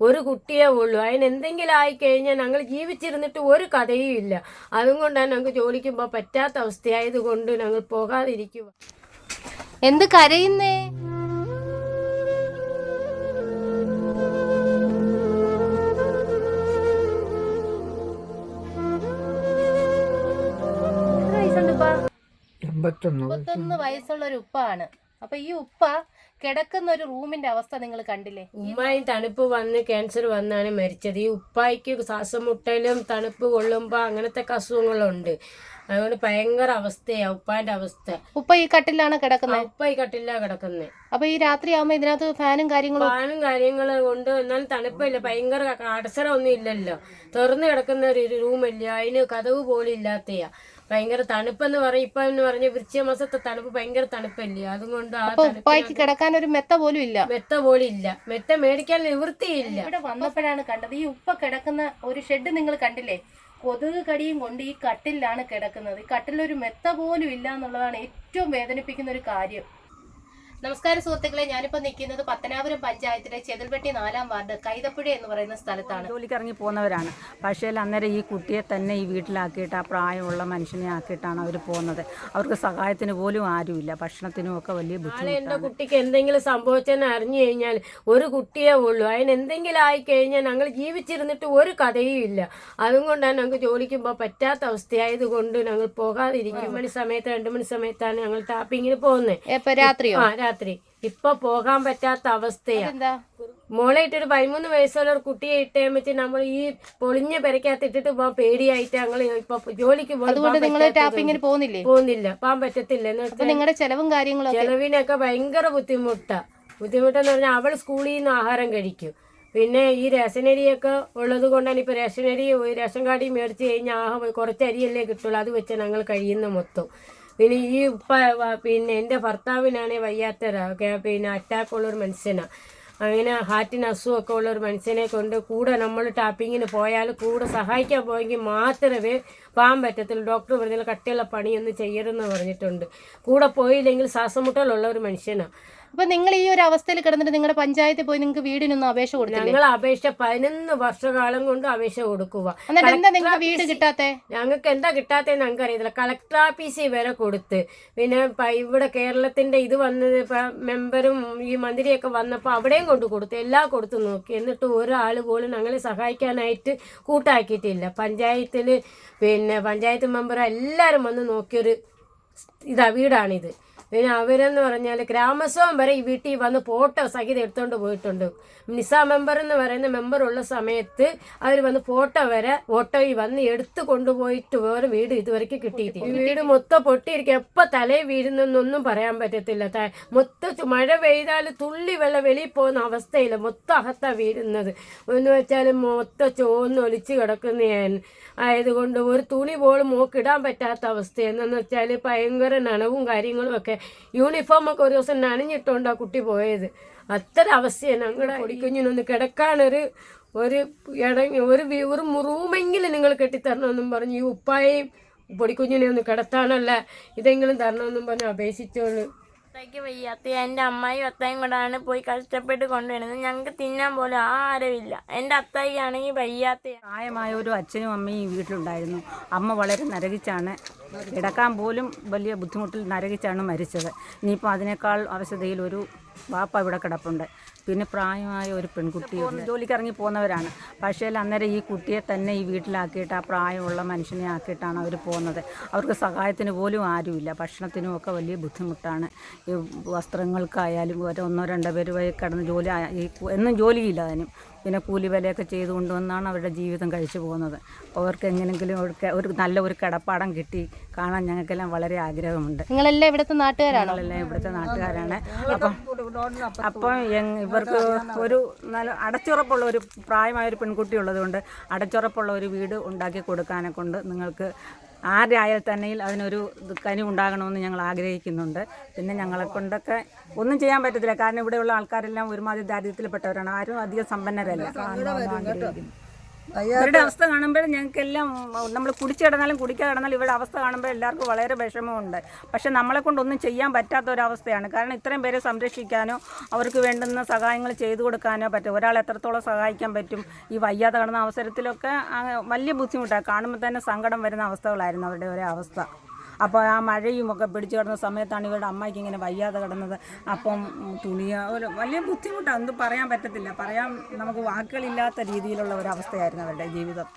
ഒരു കുട്ടിയേ ഉള്ളൂ. അതിന് എന്തെങ്കിലും ആയി കഴിഞ്ഞാൽ ഞങ്ങൾ ജീവിച്ചിരുന്നിട്ട് ഒരു കഥയും ഇല്ല. അതും കൊണ്ടാണ് ഞങ്ങൾക്ക് ജോലിക്ക് പോകാൻ പറ്റാത്ത അവസ്ഥയായതുകൊണ്ട് ഞങ്ങൾ പോകാതിരിക്കുക. എന്ത് കരയുന്നേ? എൺപത്തൊന്ന് വയസ്സുള്ള ഒരു ഉപ്പാണ്. അപ്പൊ ഈ ഉപ്പ കിടക്കുന്ന ഒരു റൂമിന്റെ അവസ്ഥ നിങ്ങൾ കണ്ടില്ലേ? ഉമ്മായി തണുപ്പ് വന്ന് ക്യാൻസർ വന്നാണ് മരിച്ചത്. ഈ ഉപ്പായിക്ക് ശ്വാസം മുട്ടലും തണുപ്പ് കൊള്ളുമ്പോ അങ്ങനത്തെ അസുഖങ്ങളുണ്ട്. അതുകൊണ്ട് ഭയങ്കര അവസ്ഥയാ ഉപ്പാന്റെ അവസ്ഥ. ഉപ്പ ഈ കട്ടിലാണ് കിടക്കുന്നത് ഉപ്പ ഈ കട്ടിലാണ് കിടക്കുന്നത് അപ്പൊ ഈ രാത്രി ആവുമ്പോ ഇതിനകത്ത് ഫാനും കാര്യങ്ങളും ഫാനും കാര്യങ്ങളും കൊണ്ട് എന്നാലും തണുപ്പില്ല. ഭയങ്കര അടസരം ഒന്നും ഇല്ലല്ലോ. തുറന്നു കിടക്കുന്ന ഒരു റൂമില്ല അതിന് കഥവ് പോലും ഇല്ലാത്തയാ. ഭയങ്കര തണുപ്പെന്ന് പറയും ഇപ്പൊ എന്ന് പറഞ്ഞ വൃശ്ചിക മാസത്തെ തണുപ്പ് ഭയങ്കര തണുപ്പല്ലേ? അതുകൊണ്ട് ആ ഉപ്പായിക്ക് കിടക്കാൻ ഒരു മെത്ത പോലും ഇല്ല. മെത്ത പോലും ഇല്ല. മെത്ത മേടിക്കാൻ നിവൃത്തിയില്ല. ഇവിടെ വന്നപ്പോഴാണ് കണ്ടത്. ഈ ഉപ്പ കിടക്കുന്ന ഒരു ഷെഡ് നിങ്ങൾ കണ്ടില്ലേ? കൊതുക് കടിയും കൊണ്ട് ഈ കട്ടിലാണ് കിടക്കുന്നത്. ഈ കട്ടിലൊരു മെത്ത പോലും ഇല്ല എന്നുള്ളതാണ് ഏറ്റവും വേദനിപ്പിക്കുന്ന ഒരു കാര്യം. നമസ്കാരം സുഹൃത്തുക്കളെ. ഞാനിപ്പോ നിൽക്കുന്നത് പത്തനാപുരം പഞ്ചായത്തിലെ ചെതിൽപെട്ടി നാലാം വാർഡ് കൈതപ്പുഴ എന്ന് പറയുന്ന സ്ഥലത്താണ്. ജോലിക്ക് ഇറങ്ങി പോകുന്നവരാണ്. പക്ഷേ അന്നേരം ഈ കുട്ടിയെ തന്നെ ഈ വീട്ടിലാക്കിയിട്ട് ആ പ്രായമുള്ള മനുഷ്യനെ ആക്കിയിട്ടാണ് അവർ പോകുന്നത്. അവർക്ക് സഹായത്തിന് പോലും ആരുമില്ല. ഭക്ഷണത്തിനും ഒക്കെ വലിയ നാളെ എന്റെ എന്റെ കുട്ടിക്ക് എന്തെങ്കിലും സംഭവിച്ചെന്ന് അറിഞ്ഞു കഴിഞ്ഞാൽ ഒരു കുട്ടിയെ ഉള്ളൂ. അതിന് എന്തെങ്കിലും ആയി കഴിഞ്ഞാൽ ഞങ്ങൾ ജീവിച്ചിരുന്നിട്ട് ഒരു കഥയും ഇല്ല. അതുകൊണ്ടാണ് ഞങ്ങൾക്ക് ജോലിക്ക് പോകാൻ പറ്റാത്ത അവസ്ഥയായതുകൊണ്ട് ഞങ്ങൾ പോകാതിരിക്കും. മണി സമയത്ത് രണ്ടു മണി സമയത്താണ് ഞങ്ങൾ ടാപ്പിങ്ങിന് പോകുന്നത്. രാത്രിയോ? ആ രാത്രി. ഇപ്പൊ പോകാൻ പറ്റാത്ത അവസ്ഥയാ. മോളെ ഇട്ടൊരു പതിമൂന്ന് വയസ്സുള്ള ഒരു കുട്ടിയെ ഇട്ടേമിച്ച് നമ്മൾ ഈ പൊളിഞ്ഞ പെരക്കകത്ത് ഇട്ടിട്ട് പോകാൻ പേടിയായിട്ട് ഞങ്ങൾ ഇപ്പൊ ജോലിക്ക് പോകുന്നില്ല? പോകുന്നില്ലേ. പോകാൻ പറ്റത്തില്ല. നിങ്ങളുടെ ചെലവും കാര്യങ്ങളും ചെലവിനൊക്കെ ഭയങ്കര ബുദ്ധിമുട്ടാ. ബുദ്ധിമുട്ടെന്ന് പറഞ്ഞാൽ അവൾ സ്കൂളിൽ നിന്ന് ആഹാരം കഴിക്കും. പിന്നെ ഈ റേഷനരിയൊക്കെ ഉള്ളത് കൊണ്ടാണ് ഇപ്പൊ റേഷനരി റേഷൻ കാർഡിൽ മേടിച്ച് കഴിഞ്ഞാൽ ആഹ് കുറച്ച് അരിയല്ലേ കിട്ടുള്ളൂ. അത് വെച്ചാൽ ഞങ്ങൾ കഴിയുന്ന മൊത്തം. പിന്നെ ഈ ഉപ്പ പിന്നെ എന്റെ ഭർത്താവിനാണെ വയ്യാത്ത ര- കെ- പിന്നെ അറ്റാക്ക് ഉള്ള ഒരു മനുഷ്യനാണ് അങ്ങനെ ഹാർട്ടിന് അസുഖമൊക്കെ ഉള്ള ഒരു മനുഷ്യനെ കൊണ്ട് കൂടെ നമ്മൾ ടാപ്പിങ്ങിന് പോയാൽ കൂടെ സഹായിക്കാൻ പോയെങ്കിൽ മാത്രമേ പോകാൻ പറ്റത്തുള്ളൂ. ഡോക്ടർ പറഞ്ഞാൽ കട്ടിയുള്ള പണിയൊന്നും ചെയ്യരുതെന്ന് പറഞ്ഞിട്ടുണ്ട്. കൂടെ പോയില്ലെങ്കിൽ ശ്വാസമുട്ടലുള്ള ഒരു മനുഷ്യനാണ് അപ്പൊ നിങ്ങൾ ഈ ഒരു അവസ്ഥയിൽ കിടന്നിട്ട് നിങ്ങളുടെ പഞ്ചായത്തിൽ പോയി നിങ്ങൾക്ക് വീടിനൊന്നും അപേക്ഷ കൊടുത്തില്ല? ഞങ്ങൾ അപേക്ഷ പതിനൊന്ന് വർഷകാലം കൊണ്ട് അപേക്ഷ കൊടുക്കുക എന്നിട്ട് എന്താ നിങ്ങൾക്ക് വീട് കിട്ടാത്തേ? ഞങ്ങൾക്ക് എന്താ കിട്ടാത്തതെന്ന് ഞങ്ങൾക്ക് അറിയത്തില്ല കളക്ടർ ഓഫീസിൽ വരെ കൊടുത്ത്. പിന്നെ ഇവിടെ കേരളത്തിന്റെ ഇത് വന്നത് മെമ്പറും ഈ മന്ത്രിയൊക്കെ വന്നപ്പോൾ അവിടെയും കൊണ്ട് കൊടുത്തു എല്ലാം കൊടുത്തു നോക്കി. എന്നിട്ട് ഒരാൾ പോലും ഞങ്ങളെ സഹായിക്കാനായിട്ട് കൂട്ടാക്കിയിട്ടില്ല. പഞ്ചായത്തിൽ പിന്നെ പഞ്ചായത്ത് മെമ്പർ എല്ലാവരും വന്ന് നോക്കിയൊരു ഇതാ വീടാണിത്. പിന്നെ അവരെന്ന് പറഞ്ഞാൽ ഗ്രാമസഭം വരെ ഈ വീട്ടിൽ വന്ന് ഫോട്ടോ സഹിതം എടുത്തുകൊണ്ട് പോയിട്ടുണ്ട്. നിസാ മെമ്പർ എന്ന് പറയുന്ന മെമ്പർ ഉള്ള സമയത്ത് അവർ വന്ന് ഫോട്ടോ വരെ ഓട്ടോയിൽ വന്ന് എടുത്തു കൊണ്ടുപോയിട്ട് വേറെ വീട് ഇതുവരെ കിട്ടിയിട്ടില്ല. ഈ വീട് മൊത്തം പൊട്ടിയിരിക്കും. എപ്പോൾ തലയിൽ വീഴുന്നെന്നൊന്നും പറയാൻ പറ്റത്തില്ല. മൊത്ത മഴ പെയ്താൽ തുള്ളി വെള്ളം വെളിയിൽ പോകുന്ന അവസ്ഥയില്ല മൊത്തം അകത്താ വീഴുന്നത്. എന്ന് വെച്ചാൽ മൊത്തം ചോന്ന് ഒലിച്ച് കിടക്കുന്ന ആയതുകൊണ്ട് ഒരു തുണി പോലും മോക്കിടാൻ പറ്റാത്ത അവസ്ഥ എന്നു വെച്ചാൽ ഭയങ്കര നനവും കാര്യങ്ങളും ഒക്കെ. യൂണിഫോം ഒക്കെ ഒരു ദിവസം നനഞ്ഞിട്ടുകൊണ്ട് ആ കുട്ടി പോയത്. അത്ര അവസ്ഥയാണ് ഞങ്ങളുടെ കുടിക്കുഞ്ഞിനൊന്ന് കിടക്കാനൊരു ഒരു ഇട ഒരു ഒരു റൂമെങ്കിലും നിങ്ങൾ കെട്ടിത്തരണമെന്നും പറഞ്ഞു ഈ ഉപ്പായയും പൊടിക്കുഞ്ഞിനെ ഒന്ന് കിടത്താനല്ല ഇതെങ്കിലും തരണമെന്നും പറഞ്ഞ് അപേക്ഷിച്ചോളൂ. അത്തയ്ക്ക് വയ്യാത്ത എന്റെ അമ്മയും അത്തയും കൂടാണ് പോയി കഷ്ടപ്പെട്ട് കൊണ്ടുവരുന്നത്. ഞങ്ങൾക്ക് തിന്നാൻ പോലും ആരുമില്ല എന്റെ അത്തായി ആണെങ്കിൽ വയ്യാത്ത പ്രായമായ ഒരു അച്ഛനും അമ്മയും ഈ വീട്ടിലുണ്ടായിരുന്നു. അമ്മ വളരെ നരകിച്ചാണ് കിടക്കാൻ പോലും വലിയ ബുദ്ധിമുട്ടിൽ നരകിച്ചാണ് മരിച്ചത്. ഇനിയിപ്പോൾ അതിനേക്കാൾ അവശതയിൽ ഒരു വാപ്പ ഇവിടെ കിടപ്പുണ്ട്. പിന്നെ പ്രായമായ ഒരു പെൺകുട്ടി ജോലിക്ക് ഇറങ്ങി പോകുന്നവരാണ്. പക്ഷേ അന്നേരം ഈ കുട്ടിയെ തന്നെ ഈ വീട്ടിലാക്കിയിട്ട് ആ പ്രായമുള്ള മനുഷ്യനെ ആക്കിയിട്ടാണ് അവർ പോകുന്നത്. അവർക്ക് സഹായത്തിന് പോലും ആരുമില്ല. ഭക്ഷണത്തിനും ഒക്കെ വലിയ ബുദ്ധിമുട്ടാണ്. ഈ വസ്ത്രങ്ങൾക്കായാലും ഒരു ഒന്നോ രണ്ടോ പേര് പോയി കിടന്ന് ജോലി ഈ എന്നും ജോലിയില്ല അതിനും. പിന്നെ കൂലി വിലയൊക്കെ ചെയ്ത് കൊണ്ടുവന്നാണ് അവരുടെ ജീവിതം കഴിച്ചു പോകുന്നത്. അവർക്ക് എങ്ങനെങ്കിലും അവർക്ക് ഒരു നല്ല ഒരു കിടപ്പാടം കിട്ടി കാണാൻ ഞങ്ങൾക്കെല്ലാം വളരെ ആഗ്രഹമുണ്ട്. നിങ്ങളെല്ലാം ഇവിടുത്തെ നാട്ടുകാരാണ്? ഞങ്ങളെല്ലാം ഇവിടുത്തെ നാട്ടുകാരാണ്. അപ്പം അപ്പം ഇവർക്ക് ഒരു നല്ല അടച്ചുറപ്പുള്ള ഒരു പ്രായമായ ഒരു പെൺകുട്ടി ഉള്ളതുകൊണ്ട് അടച്ചുറപ്പുള്ള ഒരു വീട് ഉണ്ടാക്കി കൊടുക്കാനെ കൊണ്ട് നിങ്ങൾക്ക് ആരായാൽ തന്നെയിൽ അതിനൊരു കനി ഉണ്ടാകണമെന്ന് ഞങ്ങൾ ആഗ്രഹിക്കുന്നുണ്ട്. പിന്നെ ഞങ്ങളെ കൊണ്ടൊക്കെ ഒന്നും ചെയ്യാൻ പറ്റത്തില്ല. കാരണം ഇവിടെയുള്ള ആൾക്കാരെല്ലാം ഒരുമാതിരി ദാരിദ്ര്യത്തിൽപ്പെട്ടവരാണ്. ആരും അധികം സമ്പന്നരല്ല. ഇവരുടെ അവസ്ഥ കാണുമ്പോൾ ഞങ്ങൾക്കെല്ലാം നമ്മൾ കുടിച്ചു കിടന്നാലും കുടിക്കാതെ കിടന്നാലും ഇവരുടെ അവസ്ഥ കാണുമ്പോൾ എല്ലാവർക്കും വളരെ വിഷമമുണ്ട്. പക്ഷെ നമ്മളെ കൊണ്ടൊന്നും ചെയ്യാൻ പറ്റാത്ത ഒരവസ്ഥയാണ് കാരണം ഇത്രയും പേരെ സംരക്ഷിക്കാനോ അവർക്ക് വേണ്ടുന്ന സഹായങ്ങൾ ചെയ്തു കൊടുക്കാനോ പറ്റും. ഒരാൾ എത്രത്തോളം സഹായിക്കാൻ പറ്റും? ഈ വയ്യാതെ കിടന്ന അവസരത്തിലൊക്കെ വലിയ ബുദ്ധിമുട്ടാണ്. കാണുമ്പോൾ തന്നെ സങ്കടം വരുന്ന അവസ്ഥകളായിരുന്നു അവരുടെ ഒരു അവസ്ഥ അപ്പോൾ ആ മഴയും ഒക്കെ പിടിച്ചു കിടന്ന സമയത്താണ് ഇവരുടെ അമ്മയ്ക്ക് ഇങ്ങനെ വയ്യാതെ കിടന്നത്. അപ്പം തുണിയ ഒരു വലിയ ബുദ്ധിമുട്ടാണ് എന്തും പറയാൻ പറ്റത്തില്ല. പറയാൻ നമുക്ക് വാക്കുകളില്ലാത്ത രീതിയിലുള്ള ഒരു അവസ്ഥയായിരുന്നു അവരുടെ ജീവിതം.